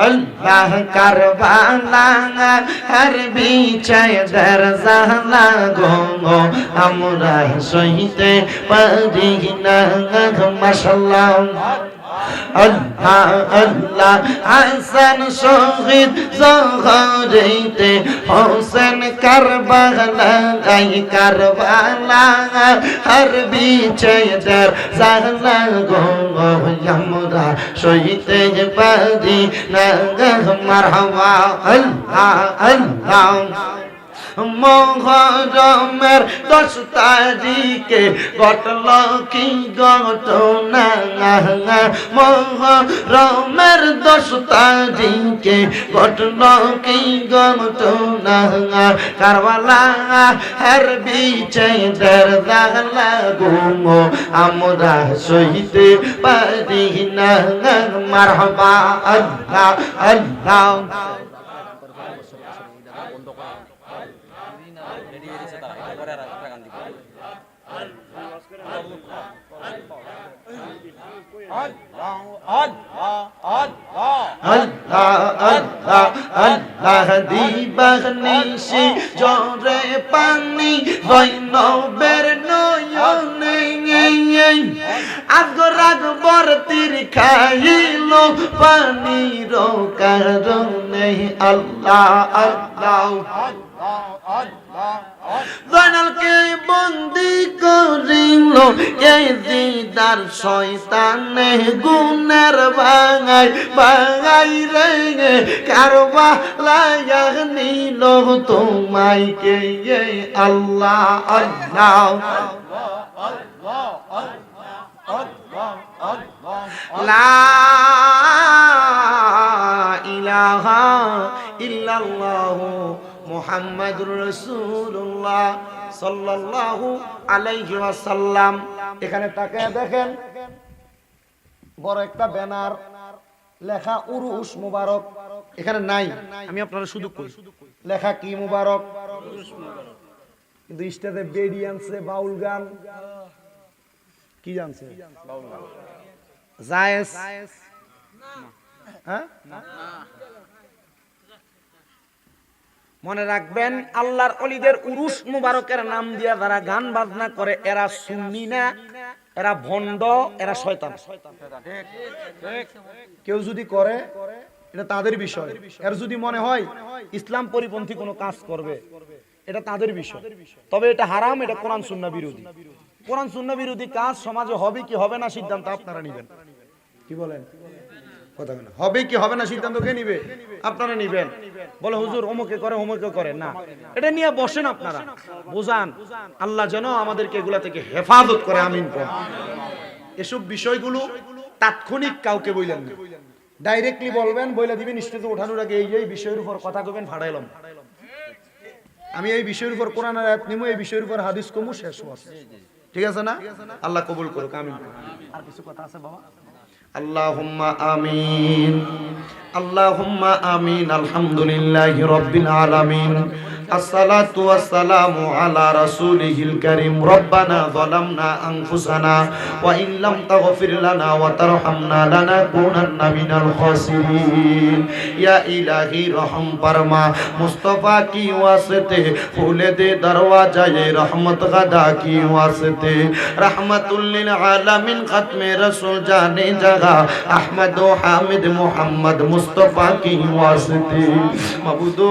আল্লাহ কারবালা হর বিচয় দরজালা গো আমরা সহিতে পারি না আল্লাহ আল্লাহ হাসান শহীদ জহরিতে হোসেন কারবালা গাই কারবালা হর বিছায় দরজালা গো, আমরা সহিতে পারি না মারহাবা, আল্লাহ আল্লাহ। মহরমের দশ তারিখে ঘটল কি ঘটনা মহরমের দশ তারিখে ঘটল কি ঘটনা কারবালা হর বিচে দরদালা গুমো, আমরা সহিতে পারি না। মারহাবা আল্লাহ আল্লাহ। দিবানিসি জরে পানি বন্দি করিল এই দিদার শয়তানে গুণের ভাঙাই ভাঙাই রে কারবা লাগা নিল কে আল্লাহ আল্লাহ লা ইলাহা ইল্লাল্লাহু সাল্লাল্লাহু আলাইহি ওয়াসাল্লাম এখানে তাকায় দেখেন। বড় একটা ব্যানার লেখা উরুস মুবারক। এখানে নাই। আমি আপনারা শুধু কই? লেখা কি মুবারক? কিন্তু স্টেজে বেডি আনছে বাউল গান। কি জানছে? জায়েজ। হ্যাঁ? মনে রাখবেন আল্লাহর অলিদের উরুস মুবারকের নাম দিয়া যারা গান বাজনা করে এরা সুন্নি না। এরা ভণ্ড, এরা শয়তান। কেউ যদি করে, এটা তাদের বিষয়। এর যদি মনে হয়, ইসলাম পরিপন্থী কোনো কাজ করবে, এটা তাদের বিষয়। তবে এটা হারাম, এটা কোরআন, সুন্না বিরোধী। কোরআন, সুন্না বিরোধী কাজ সমাজে হবে কি হবে না সিদ্ধান্ত আপনারা নেবেন। কি বলেন? কথা বলেন হবে কি হবে না সিদ্ধান্ত কে নিবে? আপনারা নিবেন। বলে, হুজুর, অমুকে করে অমুকে করে। না। এটা নিয়ে বসেন আপনারা। বোঝান, আল্লাহ যেন আমাদেরকে এগুলা থেকে হেফাজত করে। আমিন এসব বিষয়গুলো তাৎক্ষণিক কাউকে বললেন না। ডাইরেক্টলি বলবেন, বইলা দিবেন, স্টেজে ওঠানোর আগে এই এই বিষয়ের উপর কথা কবেন ফাড়াইলাম আমি এই বিষয়ের উপর কোরআন আয়াত নিমু, এই বিষয়ের উপর হাদিস কমু, শেষ হওয়া ঠিক আছে না? আল্লাহ কবুল করুক, আমিন আর কিছু কথা আছে বাবা? আল্লাহুম্মা আমিন। আল্লাহুম্মা আমিন আলহামদুলিল্লাহি রাব্বিল আলামিন। আসসালাতু ওয়াসসালামু আলা রাসূলিহিল কারীম। রব্বানা যালামনা আনফুসানা ওয়া ইন লাম তাগফির লানা ওয়া তারহামনা লানাকুনান্না মিনাল খাসিরিন। ইয়া ইলাহি রহম ফরমা। মুস্তাফা কি ওয়াসিতে? খুলে দে দরওয়াজায়ে রহমত গদা কি ওয়াসিতে? রহমাতুল লিল আলামিন খতমে রাসূল জানে জাগা। আহমদ ও হামিদ মুহাম্মদ মুস্তাফা কি ওয়াসিতে? মাবুদো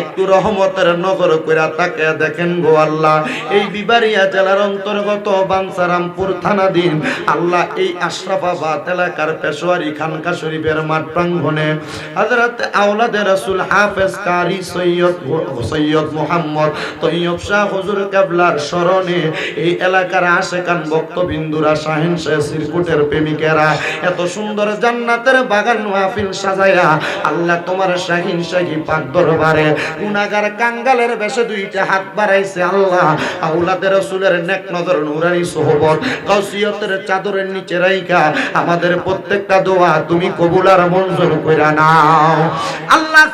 একটু রহমতের নগর কইরা তাকে দেখেন গো আল্লাহ। এই বিবারিয়া জেলার অন্তর্গত বানসারামপুর থানাধীন আল্লাহ এই আশরাফাবাদ এলাকার পেশোয়ারি খানকা শরীফের মাঠ প্রাঙ্গনে হযরত আওলাদে রাসূল হাফেজ কারি সৈয়দ সৈয়দ মোহাম্মদ তৈয়ব শাহ হুজুর কেবলার স্মরণে এই এলাকার আশেকান ভক্তবিন্দুরা শাহিন শেখ সিরকুটের প্রেমিকেরা এত সুন্দর জান্নাতের বাগান মাহফিল সাজায়া আল্লাহ তোমার শাহিন চাদরের নিচে রাইখা। আমাদের প্রত্যেকটা দোয়া তুমি কবুল আর মঞ্জুর কইরা নাও। আল্লাহ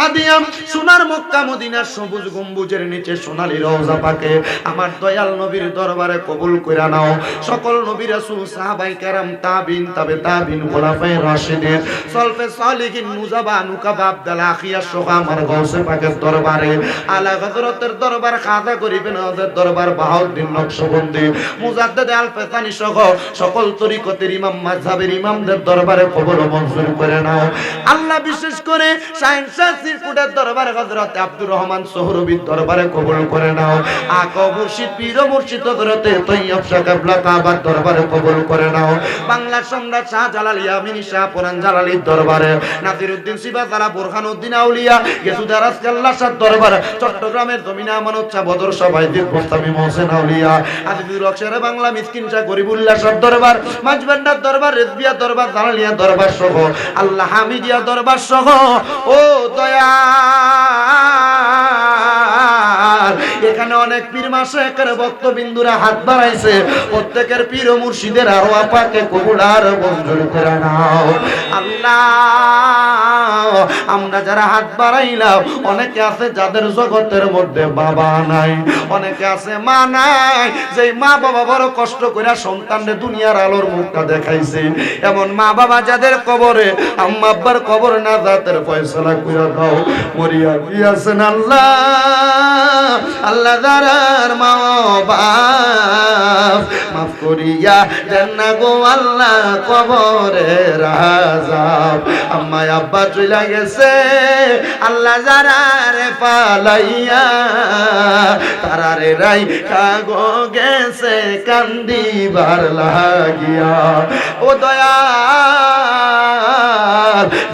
হাদিয়াম সোনার মক্কা, মদিনার সবুজ গম্বুজের নিচে সোনালী রওজা পাকে। আমার দয়াল নবীর দরবারে কবুল কইরা নাও। সকল নবী রাসূল, সাহাবাই কেরাম, তাবিন, তাবে তাবিন, খোলাফায়ে রাশিদিন, সলফে সালিহিন, মুজাবা, নুকাবা আব্দুল আখিয়া সহ আমার গৌসে পাকের দরবারে। আলা হযরতের দরবার খাজা গরিবেন ওদের দরবার বাহাউদ্দিন নকশবন্দি। মুজাদ্দিদ আল ফেসানি সহ সকল তরিকতের ইমাম, মাযহাবের ইমামদের দরবারে কবুল মঞ্জুর করে নাও। আল্লাহ বিশেষ করে শাহিন সিরকুটের দরবারে হযরত আব্দুর রহমান সোহরবির দরবারে কবুল করে নাও। আকা মুর্শিদ, পীর মুর্শিদ হযরতে তৈয়ব শাহ কাবলা কাবার দরবারে কবুল করে নাও। বাংলা সম্রাট শাহ জালাল ইয়ামিন শাহ পুরান জালালির দরবারে। নাসিরউদ্দিন সিবা তারা বুরহানউদ্দিন আউলিয়া গেসুদার দরবার, চট্টগ্রামের জমিনা আমানত শাহ বদর মোস্তামি মোহসেন আউলিয়া, আজিজুর বাংলা, মিসকিন শাহ গরিবুল্লাহ দরবার মাঝবান্ডার দরবার, রেজবিয়া দরবার, জালালিয়া দরবার সহ, আল্লাহ হামিদিয়া দরবার সহ, ও দয়া এখানে অনেক পীর মাসে একের ভক্তবিন্দুরা হাত বাড়াইছে, প্রত্যেকের পীর ও মুর্শিদের আরও আপাকে নাও। আল্লাহ আমরা যারা হাত বাড়াইলাম, অনেকে আছে যাদের জগতের মধ্যে বাবা নাই, অনেকে আছে মা নাই। যে মা বাবা বড় কষ্ট করে সন্তানরে দুনিয়ার আলোর মুখটা দেখাইছে, এমন মা বাবা যাদের কবরে, আম্মা আব্বার কবর না যাদের ফয়সলা করে দাও, মরিয়া কি আছেন আল্লাহ। আল্লাহ দারার মা বাপ মাফ করিয়া দেন না গো আল্লাহ কবরে রাজাব আম্মা আব্বা চলে গেছে, আল্লাহ যারারে পালাইয়া তারারে রাই কাগো গেছে, কান্দিবার লাগিয়া। ও দয়া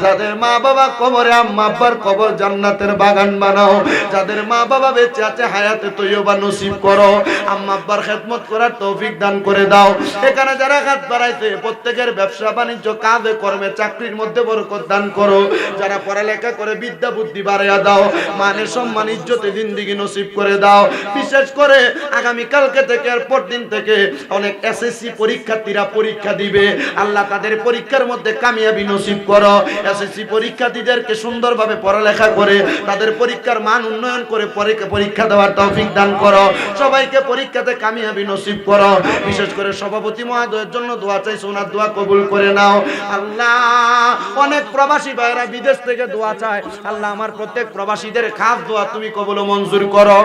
যাদের মা বাবা কবরে আম্মা আব্বার কবর জান্নাতের বাগান বানাও। যাদের মা বাবা বেঁচে আছে, হায়াতে তৈবা নসিব করো। আম্মা আব্বার খেদমত করার তৌফিক দান করে দাও। এখানে যারা হাত বাড়াইছে, প্রত্যেকের ব্যবসা বাণিজ্য, কাজে, কর্মে, চাকরির মধ্যে বরকত দান করো। যারা পড়ালেখা করে, বিদ্যা, বুদ্ধি বাড়াইয়া দাও। মানে সম্মান, ইজ্জতে জিন্দিগি নসিব করে দাও। বিশেষ করে আগামী কালকে থেকে এরপর দিন থেকে অনেক এসএসসি পরীক্ষার্থীরা পরীক্ষা দিবে। আল্লাহ তাদের পরীক্ষার মধ্যে কামিয়াবি নসিব করো। এসএসসি পরীক্ষার্থীদেরকে সুন্দরভাবে পড়ালেখা করে, তাদের পরীক্ষার মান উন্নয়ন করে পরীক্ষা দেওয়ার তৌফিক দান করো। সবাইকে পরীক্ষাতে কামিয়াবি নসিব করো। বিশেষ করে সভাপতি মহোদয়ের জন্য দোয়া চাই, সোনার দোয়া কবুল করে নাও। আল্লাহ, অনেক প্রবাসী ভাইরা বিদেশ থেকে দোয়া চায়। আল্লাহ, আমার প্রত্যেক প্রবাসীদের খাস দোয়া তুমি কবুল মঞ্জুর করো।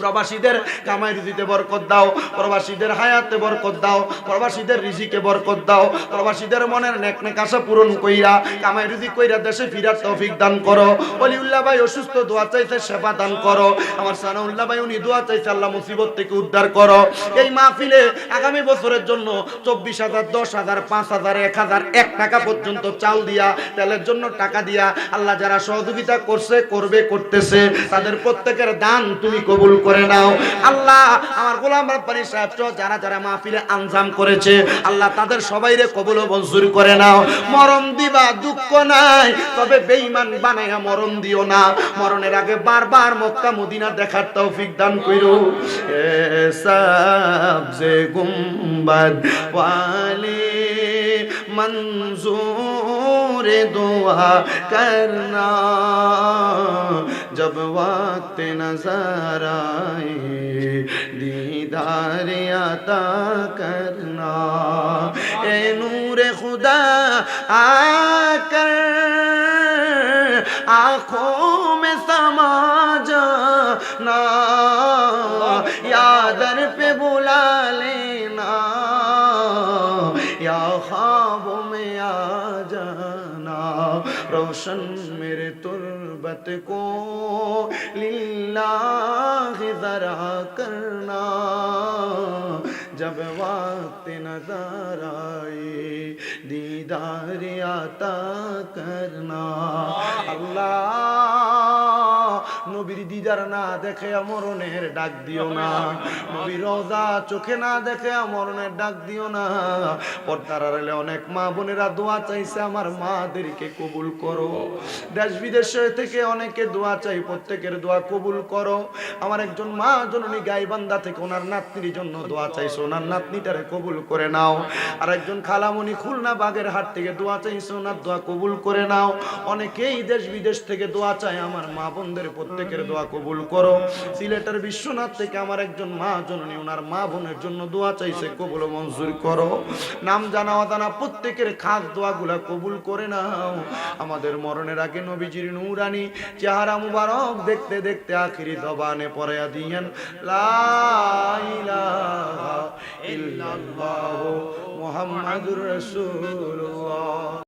প্রবাসীদের কামাই রুজিতে বরকত দাও, প্রবাসীদের হায়াতে বরকত দাও, প্রবাসীদের রিজিকে বরকত দাও, প্রবাসীদের মনের নেক নেক আশা পূরণ কইরা, কামাই রুজি কইরা দেশে ফিরার তৌফিক দান করো। অলিউল্লাহ ভাই অসুস্থ, দোয়া চাইছে, সেবা দান করো। আমার সানাউল্লাহ ভাই, উনি দোয়া চাইছে, আল্লাহ মুসিবত থেকে উদ্ধার করো। এই মাহফিলে আগামী বছরের জন্য চব্বিশ হাজার, দশ হাজার, পাঁচ হাজার, এক হাজার, এক টাকা পর্যন্ত চাল দিয়া, তেলের জন্য টাকা দিয়া, আল্লাহ যারা সহযোগিতা করছে, করবে, করতেছে, তাদের প্রত্যেকের দান তুমি কবুল করে নাও। আল্লাহ, আমার গোলাম রব্বানি সাহেব যারা যারা মাহফিলে আনজাম করেছে, আল্লাহ তাদের সবাইরে কবুল মঞ্জুর করে নাও। মরণ দিবা, দুঃখ নাই, তবে বেঈমান বানাইয়া মরণ দিও না। মরণের আগে বারবার মক্কা মদিনা দেখার তৌফিক দান কইরো। এ সাবজে গুম্বাদ ওয়ালি منظور দোয়া করনা। जब वक्त नज़र आए, दीदार अता करना। ए नूर खुदा, आकर आँखों में समा जाना। यादर पे बुला लेना, या ख्वाबों में आ जाना। रोशन मेरे غربت کو للہ ذرا کرنا۔ جب وقت نظر آئے دیدار عطا کرنا۔ اللہ নবীর দিদার না দেখে মরণের ডাক দিও না। নবীর রোজা চোখে না দেখে মরণের ডাক দিও না। পর্দার আড়ালে অনেক মা বোনেরা দোয়া চাইছে, আমার মাদেরকে কবুল করো। দেশ বিদেশে থেকে অনেকে দোয়া চাই, প্রত্যেকের দোয়া কবুল করো। আমার একজন মা জননী গাইবান্ধা থেকে ওনার নাতনির জন্য দোয়া চাইছে, ওনার নাতনিটারে কবুল করে নাও। আর একজন খালামণি খুলনা বাগের হাট থেকে দোয়া চাইছে, ওনার দোয়া কবুল করে নাও। অনেকেই দেশ বিদেশ থেকে দোয়া চায়, আমার মা বোনদের প্রত্যেকের দোয়া কবুল করো। সিলেটের বিশ্বনাথ থেকে আমার একজন মা জননী ওনার মা বোনের জন্য দোয়া চাইছে, কবুল মঞ্জুর করো। নাম জানা অজানা প্রত্যেকের খাস দোয়াগুলা কবুল করে নাও। আমাদের মরণের আগে নবীজির নূরানি চেহারা মুবারক দেখতে দেখতে আখিরি জবানে পড়ে দিয়েন, লা ইলাহা ইল্লাল্লাহ, মুহাম্মাদুর রাসূলুল্লাহ।